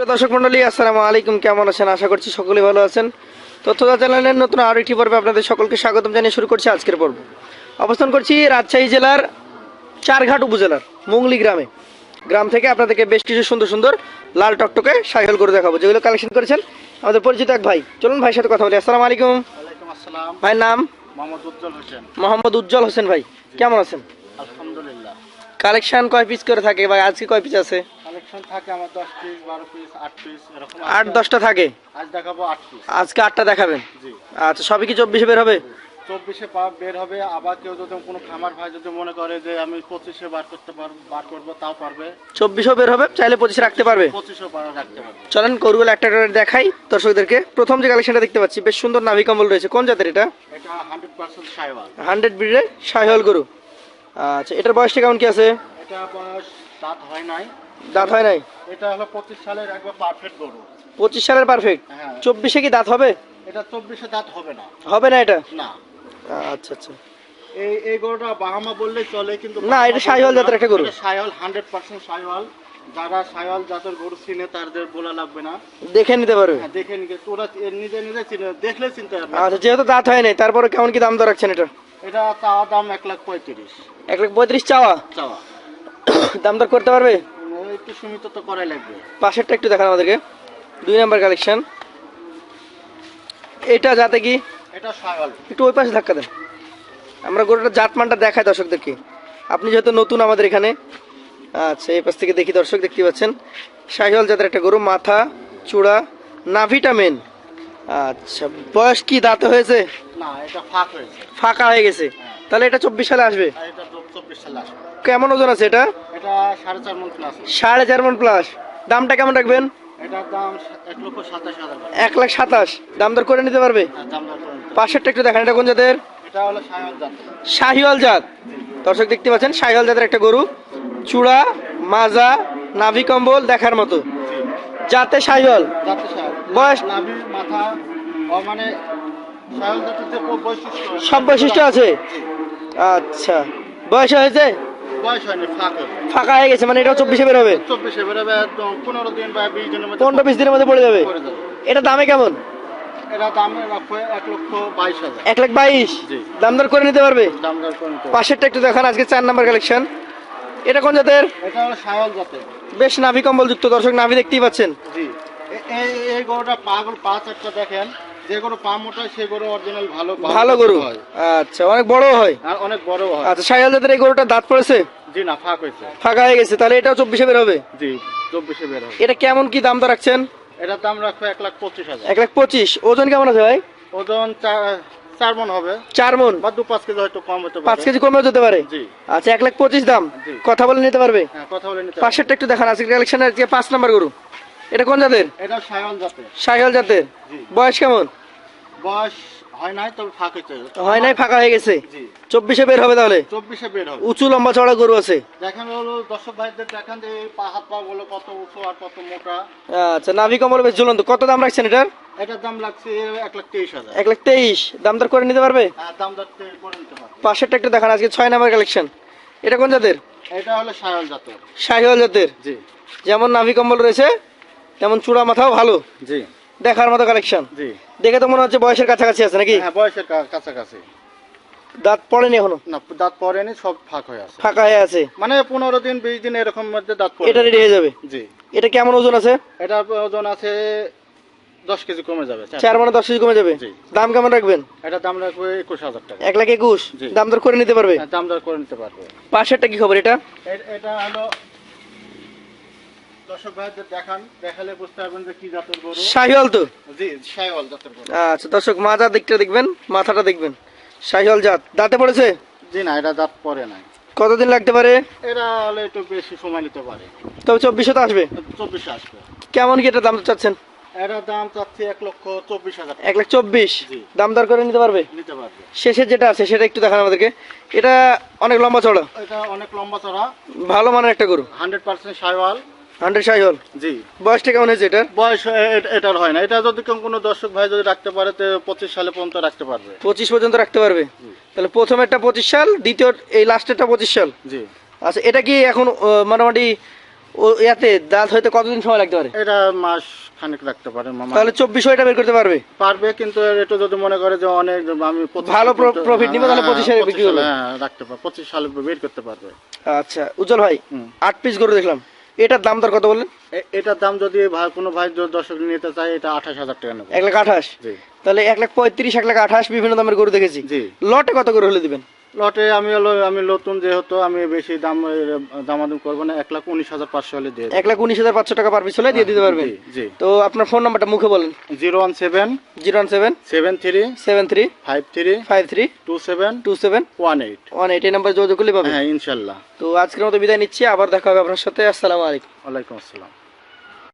প্রিয় দর্শক মন্ডলী আসসালামু আলাইকুম। কেমন আছেন? আশা করছি সকলে ভালো আছেন। তথ্যদা চ্যানেলের নতুন আরও একটি পর্বে আপনাদের সকলকে স্বাগতম জানিয়ে শুরু করছি আজকের পর্ব। অবস্থান করছি রাজশাহী জেলার চারঘাট উপজেলার মুংলি গ্রামে। গ্রাম থেকে আপনাদেরকে বেশ কিছু সুন্দর সুন্দর লাল টকটকে সাইকেল করে দেখাবো যেগুলো কালেকশন করেছেন আমাদের পরিচিত এক ভাই। চলুন ভাইয়ের সাথে কথা বলি। আসসালামু আলাইকুম। ভাইয়ের নাম? মোহাম্মদ উজ্জ্বল হোসেন। মোহাম্মদ উজ্জ্বল হোসেন ভাই কেমন আছেন? আলহামদুলিল্লাহ। কালেকশন কয় পিস করে থাকে ভাই? আজকে কয় পিস আছে? কালেকশন থাকে আমার দশ পিস বারো পিস আট পিস এরকম আট দশটা থাকে? আজ দেখাবো আট পিস আজকে আটটা দেখাবেন জি। আচ্ছা সবই কি চব্বিশে বের হবে? চব্বিশে পা বের হবে আবার কেউ যদি কোনো খামার ভাই যদি মনে করে যে আমি পঁচিশে বার করতে পারব বার করব তাও পারবে। চব্বিশও বের হবে চাইলে পঁচিশে রাখতে পারবে? পঁচিশও বার রাখতে পারবে। চলেন গরুগুলো একটা করে দেখাই দর্শকদেরকে। প্রথম যে কালেকশনটা দেখতে পাচ্ছি বেশ সুন্দর নাভি কম্বল রয়েছে। কোন জাতের এটা? এটা হান্ড্রেড পার্সেন্ট সাইওয়াল। হান্ড্রেড ব্রিডের শাহিওয়াল গরু। আচ্ছা এটার বয়সটা কেমন কি আছে? এটা বয়স দাঁত হয় নাই? দাঁত হয় নাই? এটা হলো পঁচিশ সালের একবার পারফেক্ট গরু। পঁচিশ সালের পারফেক্ট হ্যাঁ। চব্বিশে কি দাঁত হবে? এটা চব্বিশে দাঁত হবে না। হবে না এটা? না। আচ্ছা আচ্ছা। এই এই গরুটা বাহামা বললেই চলে কিন্তু না, এটা শাহিওয়াল জাতের একটা গরু। সাইওয়াল হান্ড্রেড পার্সেন্ট সাইওয়াল যারা সাইওয়াল জাতের গরু চিনে তাদের বলা লাগবে না। দেখে নিতে পারবে। হ্যাঁ, দেখে নিকে তোরা নিজে নিজে চিনে দেখলে চিনতে পারবে। আচ্ছা যেহেতু দাঁত হয় নাই তারপরে কেমন কি দাম দর রাখছেন এটা? এটা চাওয়া দাম এক লাখ পঁয়ত্রিশ। এক লাখ পঁয়ত্রিশ চাওয়া? চাওয়া। দাম দর করতে পারবে? একটু সীমিত তো করাই লাগবে। পাশেরটা একটু দেখান আমাদেরকে। দুই নাম্বার কালেকশন এটা যাতে কি? এটা সাইওয়াল একটু ওই পাশে ধাক্কা দেন। আমরা গরুটার জাতমানটা দেখাই দর্শকদেরকে। আপনি যেহেতু নতুন আমাদের এখানে আচ্ছা এই পাশ থেকে দেখি দর্শক দেখতে পাচ্ছেন। শাহিওয়াল জাতের একটা গরু মাথা চূড়া নাভিটা মেন আচ্ছা বয়স কি দাঁতে হয়েছে? না এটা ফাঁক হয়েছে। ফাঁকা হয়ে গেছে। তাহলে এটা চব্বিশ সালে আসবে? কেমন ওজন আছে এটা? সাড়ে চার মন প্লাস দামটা কেমন রাখবেন? এক লাখ সাতাশ। দাম দর করে নিতে পারবে? হবে। পাশেরটা একটু দেখেন এটা কোন জাতের? শাহিওয়াল জাত। দর্শক দেখতে পাচ্ছেন শাহিওয়াল জাতের একটা গরু। চূড়া মাজা নাভি কম্বল দেখার মতো। জাতে শাহিওয়াল। বয়স- মাথা মানে সব বৈশিষ্ট্য আছে? আচ্ছা। বয়স হয়েছে? ফাঁক। হয়ে গেছে মানে এটা চব্বিশে বের হবে? চব্বিশে বেরোবে পনেরো বিশ দিনের মধ্যে পড়ে যাবে? এটা দামে কেমন? এক লাখ বাইশ? দাম দর করে নিতে পারবে। পাশেরটা একটু দেখান আজকে চার নাম্বার কালেকশন এটা কোন জাতের? বেশ নাভি কম্বল যুক্ত দর্শক নাভি দেখতেই পাচ্ছেন। এই গরুটা পাগল পা চারটা দেখেন। যে গরু পা মোটা সেই গরু অরিজিনাল ভালো ভালো গরু। আচ্ছা অনেক বড় হয়? আর অনেক বড় হয়। আচ্ছা শাহিওয়াল জাতের এই গরুটা দাঁত পড়েছে? জি না ফাঁক হয়েছে। ফাঁকা হয়ে গেছে তাহলে এটাও চব্বিশে বের হবে? জি চব্বিশে বের হবে। এটা কেমন কি দাম রাখছেন? দাম রাখবে এক লাখ পঁচিশ হাজার। এক লাখ পঁচিশ। ওজন কেমন আছে ভাই? ওজন চার- মন হবে। চার মন? বা দু পাঁচ কেজি হয়তো কম হতে পাঁচ কেজি কমেও যেতে পারে? আচ্ছা এক লাখ পঁচিশ দাম। কথা বলে নিতে পারবে? হ্যাঁ কথা বলে নিতে পাশেরটা একটু দেখান আজকে কালেকশন আজকে পাঁচ নাম্বার গরু। এটা কোন জাতের? এটা সায়ল জাতের। জাতের বয়স কেমন? বয়স হয় নাই তবে ফাঁক হয়েছে হয় নাই ফাঁকা হয়ে গেছে? জি। চব্বিশে বের হবে তাহলে? চব্বিশে বের হবে। উঁচু লম্বা চড়া গরু আছে? দেখেন হলো দর্শক ভাইদের দেখেন যে এই পা হাত পা গুলো কত উঁচু আর কত মোটা। আচ্ছা নাভি কমল বেশ ঝুলন্ত। কত দাম রাখছেন এটার? এটার দাম লাগছে এক লাখ তেইশ হাজার। এক লাখ তেইশ। দাম দর করে নিতে পারবে? হ্যাঁ দাম দর করে নিতে পারবে। পাশেরটা একটু দেখান আজকে ছয় নাম্বার কালেকশন এটা কোন জাতের? এটা হলো সায়ল জাতের। শাহিওয়াল জাতের। জি। যেমন নাভি কম্বল রয়েছে তেমন চূড়া মাথাও ভালো। জি। দেখার মতো কালেকশন জি। দেখে তো মনে হচ্ছে বয়সের কাছাকাছি আছে নাকি? হ্যাঁ বয়সের কাছাকাছি। দাঁত পড়েনি এখনও? না দাঁত পড়েনি সব ফাঁক হয়ে আছে। ফাঁকা হয়ে আছে। মানে পনেরো দিন বিশ দিন এরকম মধ্যে দাঁত পড়ে এটা রেডি হয়ে যাবে? জি। এটা কেমন ওজন আছে? এটা ওজন আছে দশ কেজি কমে যাবে চার। মানে দশ কেজি কমে যাবে? জি। দাম কেমন রাখবেন? এটা দাম রাখবে একুশ হাজার টাকা। এক লাখ একুশ। দাম দর করে নিতে পারবে? হ্যাঁ, দাম দর করে নিতে পারবে। পাশেরটা কি খবর এটা? এটা হলো দর্শক ভাইদের দেখান দেখালে বুঝতে পারবেন যে কি জাতের গরু। শাহিওয়াল তো? জি সাইওয়াল জাতের গরু। আচ্ছা দর্শক মাজা দিকটা দেখবেন মাথাটা দেখবেন। শাহিওয়াল জাত। দাঁতে পড়েছে? জি না এটা দাঁত পরে নাই। কতদিন লাগতে পারে? এরা হলে একটু বেশি সময় নিতে পারে। তবে চব্বিশশো তো আসবে। চব্বিশে আসবে। কেমন কি এটা দাম চাচ্ছেন? দাম চাচ্ছি এক লক্ষ চব্বিশ হাজার এক লাখ চব্বিশ? দাম দর করে নিতে পারবে? নিতে পারবে। শেষের যেটা আছে সেটা একটু দেখান আমাদেরকে। এটা অনেক লম্বা চড়া এটা অনেক লম্বা চড়া ভালো মানের একটা গরু। Hundred percent Sahiwal hundred Sahiwal জি। বয়সটা কেমন হয়েছে এটার? বয়স এ- এ- এটার হয় না। এটা যদি কোনো দর্শক ভাই যদি রাখতে পারে তো পঁচিশ সালে পর্যন্ত রাখতে পারবে। পঁচিশ পর্যন্ত রাখতে পারবে? তাহলে প্রথমেরটা পঁচিশ সাল দ্বিতীয় এই লাস্টেরটা পঁচিশ সাল? জি। আচ্ছা এটা কি এখন মোটামুটি ইয়াতে দাঁত হয়তো কতদিন সময় লাগতে পারে? এটা মাস খানিক রাখতে পারে তাহলে চব্বিশশো এটা বের করতে পারবে? পারবে কিন্তু এটা যদি মনে করে যে অনেক আমি ভালো পর্যন্ত- নিবে তাহলে হ্যাঁ, 25 সালে বিক্রি করবে। হ্যাঁ রাখতে পারবে পঁচিশ সালে বের করতে পারবে। আচ্ছা উজ্জ্বল ভাই আট পিস গরু দেখলাম। এটার দাম দর কত বললেন? এটার দাম যদি কোনো ভাই দর্শক নিতে চায় এটা আঠাশ হাজার টাকা নেব। এক লাখ আঠাশ? জি। তাহলে এক লাখ পঁয়ত্রিশ এক লাখ আঠাশ বিভিন্ন দামের গরু দেখেছি। জি। লটে কত করে হলে দিবেন? লটে আমি হলো আমি নতুন যেহেতু আমি বেশি দাম দামাদাম করব না এক লাখ উনিশ হাজার পাঁচশো হলে দিয়ে এক লাখ উনিশ হাজার পাঁচশো টাকা পার পিস হলে দিয়ে দিতে পারবেন? জি, জি। তো আপনার ফোন নাম্বারটা মুখে বলেন। Zero one seven zero one seven seven three seven three five three five three two seven two seven one eight. One eight এই নাম্বার যোগাযোগ করলে পাবেন। হ্যাঁ ইনশাল্লাহ। তো আজকের মতো বিদায় নিচ্ছি আবার দেখা হবে আপনার সাথে। আসসালামু আলাইকুম। ওয়ালাইকুম আসসালাম।